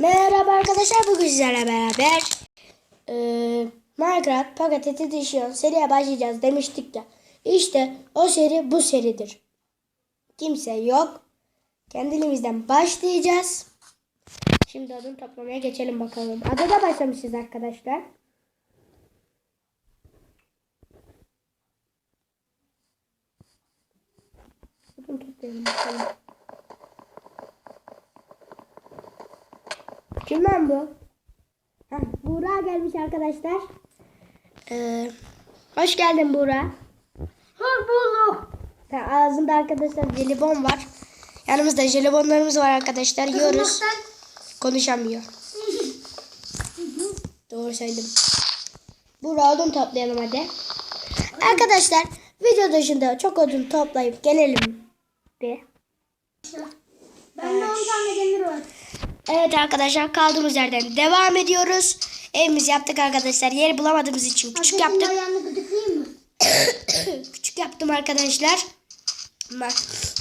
Merhaba arkadaşlar bugün sizlerle beraber e, Minecraft Pocket Edition seriye başlayacağız demiştik ya. İşte o seri bu seridir. Kimse yok. Kendiliğimizden başlayacağız. Şimdi odun toplamaya geçelim bakalım. Adada başlamışız arkadaşlar. Odun toplayalım bakalım. Kim lan bu? Heh, Buğra gelmiş arkadaşlar. Ee, hoş geldin Buğra. Hoş bulduk. Ha, Ağzında arkadaşlar jelibon var. Yanımızda jelibonlarımız var arkadaşlar. Yiyoruz. Konuşamıyor. Doğru söyledim. Buğra odun toplayalım hadi. Arkadaşlar video dışında çok odun toplayıp gelelim bir. Bende 10 tane demir var. Evet arkadaşlar kaldığımız yerden devam ediyoruz. Evimizi yaptık arkadaşlar. Yeri bulamadığımız için küçük gıdıklayayım mı? küçük yaptım arkadaşlar. Bak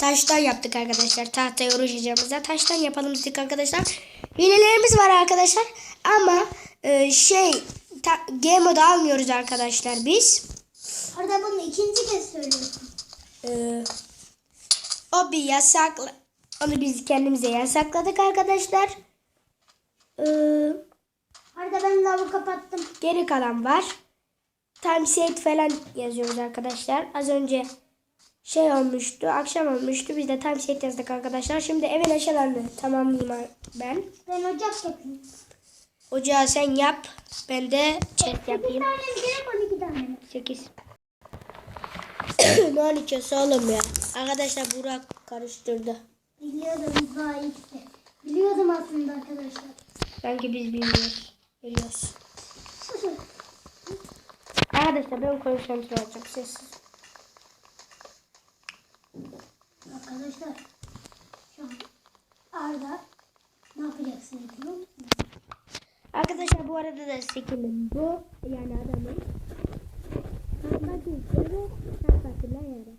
taştan yaptık arkadaşlar. Tahtaya uğraşacağımızda taştan yapalım dedik arkadaşlar. Hilelerimiz var arkadaşlar. Ama e, şey ta, game mode almıyoruz arkadaşlar biz. Arada bunu ikinci kez söylüyorsun. E, o bir yasaklı. Onu biz kendimize yasakladık arkadaşlar. E, Arada ben lavı kapattım. geri kalan var. Time set falan yazıyoruz arkadaşlar. Az önce şey olmuştu. Akşam olmuştu. Biz de time set yazdık arkadaşlar. Şimdi evin eşyalarını tamamlayayım ben. Ben ocak yapayım. Ocağı sen yap. Ben de Bir yapayım. tane mi gerek 12 tane mi? 8. ne anlatıyorsun oğlum ya? Arkadaşlar Burak karıştırdı. Biliyordum iyisi. Biliyordum aslında arkadaşlar. Sanki biz bilmiyoruz. Biliyoruz. Arkadaşlar ben konuşacağım olacak sessiz. arkadaşlar. Şu an Arda ne yapacaksın musun? Arkadaşlar bu arada da sekilim bu. Yani adamın. Tatlı kültürü tatlı yere.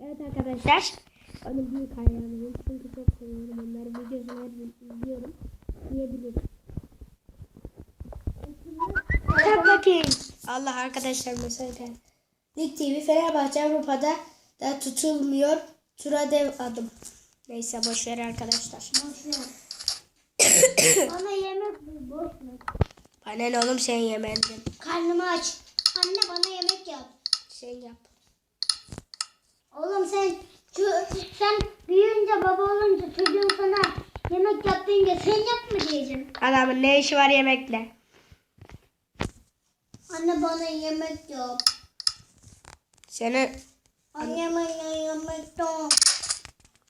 Evet arkadaşlar. Onun büyük hayranıyım. Çünkü çok seviyorum onları. Videosunu hep izliyorum. Diyebilirim. Kalk bakayım. Allah arkadaşlar mesela. Lig TV Fenerbahçe Avrupa'da da tutulmuyor. Tura dev adım. Neyse boş ver arkadaşlar. Boş ver. Bana yemek boş ver. Bana ne oğlum sen yemendin. Karnımı aç. Anne bana yemek yap. Sen yap. Oğlum sen sen büyüyünce baba olunca çocuğun sana yemek yap deyince sen yap mı diyeceğim? Adamın ne işi var yemekle? Anne bana yemek yap. Seni Anne bana yemek yap.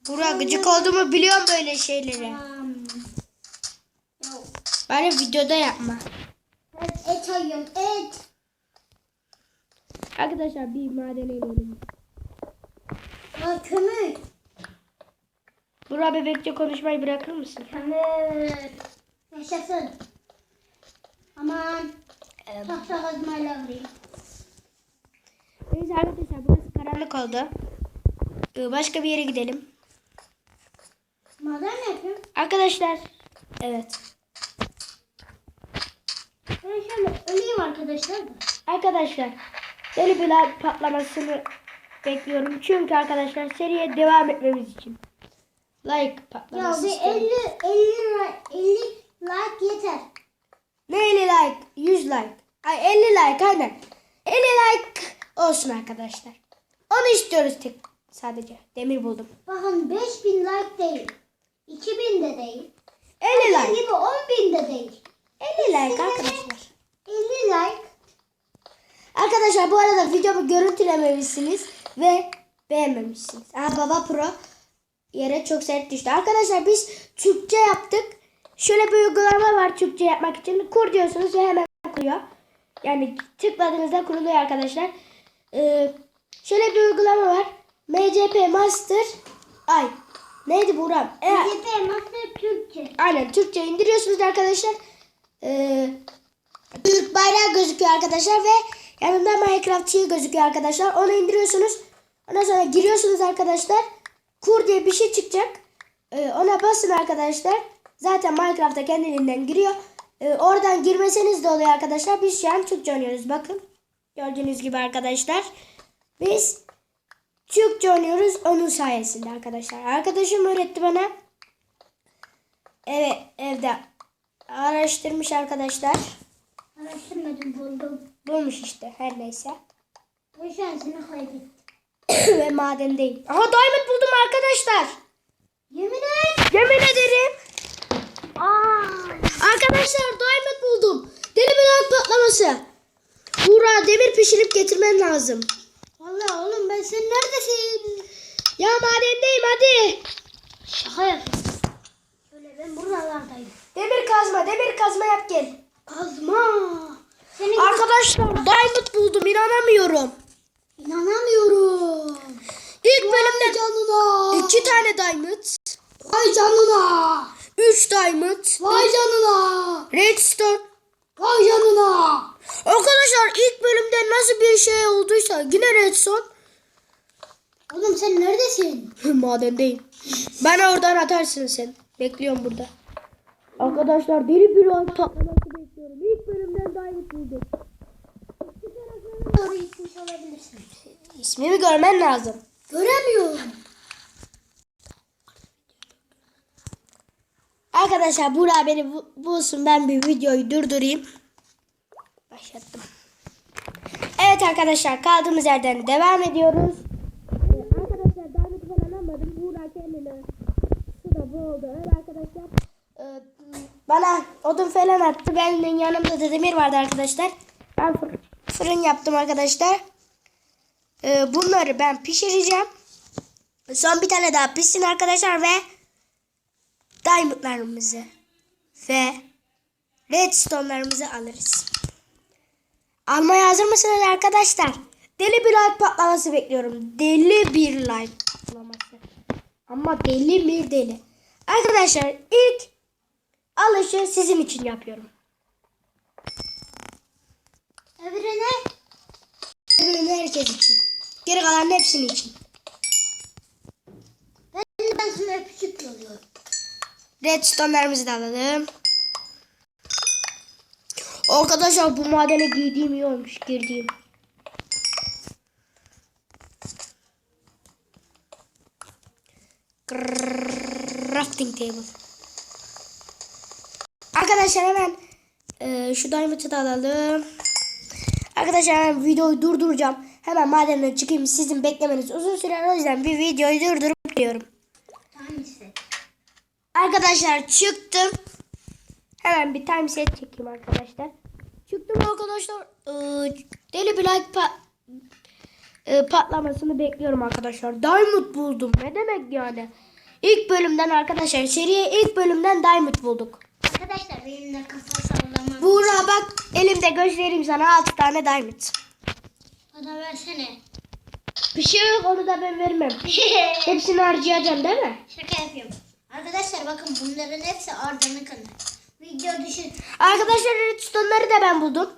Burak gıcık olduğumu biliyorum böyle şeyleri. Tamam. Yok. Bari videoda yapma. Evet, et ayıyorum et. Arkadaşlar bir madene inelim. Aa, kömür. Burak bebekçe konuşmayı bırakır mısın? Kömür. Yaşasın. Aman. Evet. Tahta kazmayla vurayım. Neyse arkadaşlar burası karanlık oldu. Ee, Başka bir yere gidelim. Maden mi yapıyorum? Arkadaşlar. Evet. Ben şöyle öleyim arkadaşlar da. Arkadaşlar. Deli bir patlamasını bekliyorum. Çünkü arkadaşlar seriye devam etmemiz için. Like Ya patlaması bir istiyorum. 50 50 like, 50 like yeter. Ne 50 like? 100 like. Ay 50 like aynen. 50 like olsun arkadaşlar. Onu istiyoruz tek sadece. Demir buldum. Bakın 5000 like değil. 2000 de değil. 50 Like. like. gibi 10.000 de değil. 50 like arkadaşlar. 50 like. Arkadaşlar bu arada videomu görüntülememişsiniz ve beğenmemişsiniz. Aa, Baba Pro yere çok sert düştü. Arkadaşlar biz Türkçe yaptık. Şöyle bir uygulama var Türkçe yapmak için. Kur diyorsunuz ve hemen kuruyor. Yani tıkladığınızda kuruluyor arkadaşlar. Ee, şöyle bir uygulama var. MCP Master. Ay neydi Buram? E, CP Master Türkçe. Aynen Türkçe indiriyorsunuz arkadaşlar. Ee, Türk bayrağı gözüküyor arkadaşlar ve yanında Minecraft çiğ gözüküyor arkadaşlar. Onu indiriyorsunuz. Ondan sonra giriyorsunuz arkadaşlar. Kur diye bir şey çıkacak. Ee, ona basın arkadaşlar. Zaten Minecraft'a kendiliğinden giriyor. Ee, oradan girmeseniz de oluyor arkadaşlar. Biz şu an Türkçe oynuyoruz. Bakın. Gördüğünüz gibi arkadaşlar. Biz Türkçe oynuyoruz onun sayesinde arkadaşlar. Arkadaşım öğretti bana. Evet evde araştırmış arkadaşlar. Araştırmadım buldum. Bulmuş işte her neyse. Bu şansını kaybettim. Ve madendeyim. Aha diamond buldum arkadaşlar. Yemin et. Yemin ederim. Aa. Arkadaşlar diamond buldum. Deli bir patlaması. Buğra demir pişirip getirmen lazım. Vallahi oğlum ben sen neredesin? Ya madendeyim hadi. Şaka yapıyorum. Öyle ben buralardayım. Demir kazma demir kazma yap gel. Kazma. Seni Arkadaşlar diamond buldum inanamıyorum. inanamıyorum. İlk bölümde canına. iki tane diamond. Vay canına. Üç diamond. Vay canına. Redstone. Vay canına. Arkadaşlar ilk bölümde nasıl bir şey olduysa yine redstone. Oğlum sen neredesin? Madendeyim. Bana oradan atarsın sen. Bekliyorum burada. Arkadaşlar deli bir an patlaması bekliyorum. İlk bölümden diamond buldum. Doğru gitmiş olabilirsin. İsmimi görmen lazım. Göremiyorum. Arkadaşlar Burak beni bu- bulsun ben bir videoyu durdurayım. Başlattım. Evet arkadaşlar kaldığımız yerden devam ediyoruz. Ee, arkadaşlar diamond falan almadım. Burak kendini suda boğuldu. Evet arkadaşlar. Ee, bana odun falan attı. Benim yanımda da demir vardı arkadaşlar. Ben fır- fırın yaptım arkadaşlar. Ee, bunları ben pişireceğim. Son bir tane daha pişsin arkadaşlar ve diamondlarımızı ve redstone'larımızı alırız. Almaya hazır mısınız arkadaşlar? Deli bir like patlaması bekliyorum. Deli bir like patlaması. Ama deli mi deli. Arkadaşlar ilk alışı sizin için yapıyorum. Evrene. Öbürünü herkes için. Geri kalan hepsinin için. Ben, ben sana öpücük yolluyorum. Redstone'larımızı da alalım. Arkadaşlar bu madene giydiğim iyi olmuş. Girdiğim. Crafting table. Arkadaşlar hemen e, şu diamond'ı da alalım. Arkadaşlar hemen videoyu durduracağım. Hemen madenden çıkayım. Sizin beklemeniz uzun sürer. O yüzden bir videoyu durdurup diyorum. Arkadaşlar çıktım. Hemen bir time set çekeyim arkadaşlar. Çıktım arkadaşlar. Ee, deli bir like pa- e, patlamasını bekliyorum arkadaşlar. Diamond buldum. Ne demek yani? İlk bölümden arkadaşlar seriye ilk bölümden Diamond bulduk. Arkadaşlar benim de kafa sallamam. Buğra bak elimde göstereyim sana 6 tane Diamond. Bana versene. Bir şey yok onu da ben vermem. Hepsini harcayacağım değil mi? Şaka yapıyorum. Arkadaşlar bakın bunların hepsi Arda'nın kanalı. Video düşün. Arkadaşlar redstone'ları da ben buldum.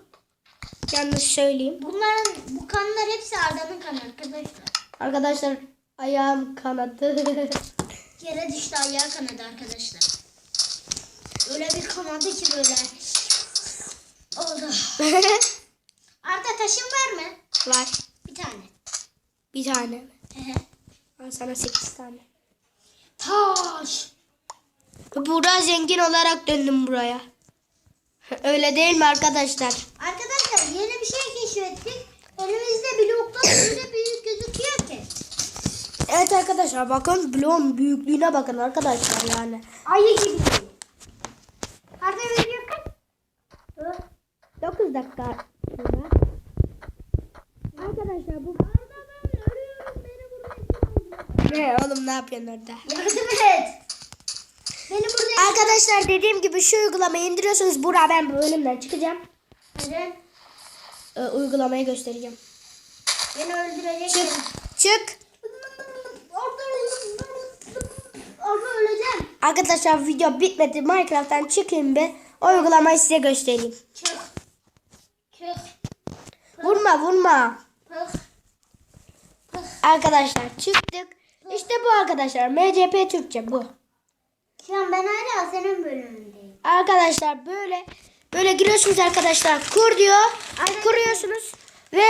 Yalnız söyleyeyim. Bunların bu kanlar hepsi Arda'nın kanalı arkadaşlar. Arkadaşlar ayağım kanadı. Yere düştü ayağı kanadı arkadaşlar. Öyle bir kanadı ki böyle. Oldu. Arda taşın var mı? Var. Bir tane. Bir tane. Ehe. Ben sana 8 tane. Taş. Burada zengin olarak döndüm buraya. Öyle değil mi arkadaşlar? Arkadaşlar yeni bir şey keşfettik. Elimizde bloklar öyle büyük gözüküyor ki. Evet arkadaşlar bakın bloğun büyüklüğüne bakın arkadaşlar yani. Ayı gibi. Arda video kaç? 9 dakika sonra. Arkadaşlar bu... Arda ben ölüyorum beni burada Ne oğlum ne yapıyorsun orada? Yardım et. Beni burada Arkadaşlar dediğim gibi şu uygulamayı indiriyorsunuz. Bura ben bu bölümden çıkacağım. Neden? Ee, uygulamayı göstereceğim. Beni öldürecek. Çık. Çık. Arda Arda öleceğim. Arkadaşlar video bitmedi. Minecraft'tan çıkayım bir. O uygulamayı size göstereyim. Çık. Çık. Vurma vurma. Pıh. Arkadaşlar çıktık. İşte bu arkadaşlar. MCP Türkçe bu. Şu an ben hala senin bölümündeyim. Arkadaşlar böyle böyle giriyorsunuz arkadaşlar. Kur diyor. Kuruyorsunuz ve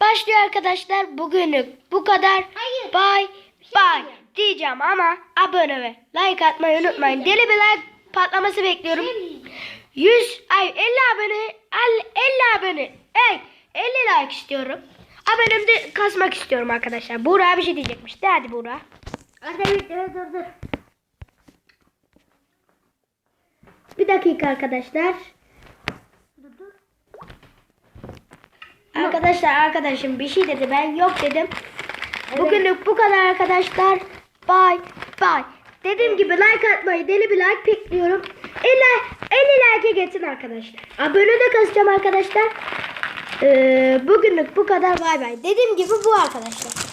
başlıyor arkadaşlar. Bugünlük bu kadar. Hayır. Bye şey bye diyeceğim ama abone ve like atmayı unutmayın. Deli bir like patlaması bekliyorum. 100 ay 50 abone el- 50 abone ey 50 like istiyorum. Abonem de kasmak istiyorum arkadaşlar. Buğra bir şey diyecekmiş. De hadi Buğra. Bir dur dur. Bir dakika arkadaşlar. Arkadaşlar arkadaşım bir şey dedi ben yok dedim. Bugünlük bu kadar arkadaşlar. Bye bye. Dediğim gibi like atmayı deli bir like bekliyorum. 50, 50 like'e getirin arkadaşlar. Abone de kasacağım arkadaşlar. Ee, bugünlük bu kadar bay bay. Dediğim gibi bu arkadaşlar.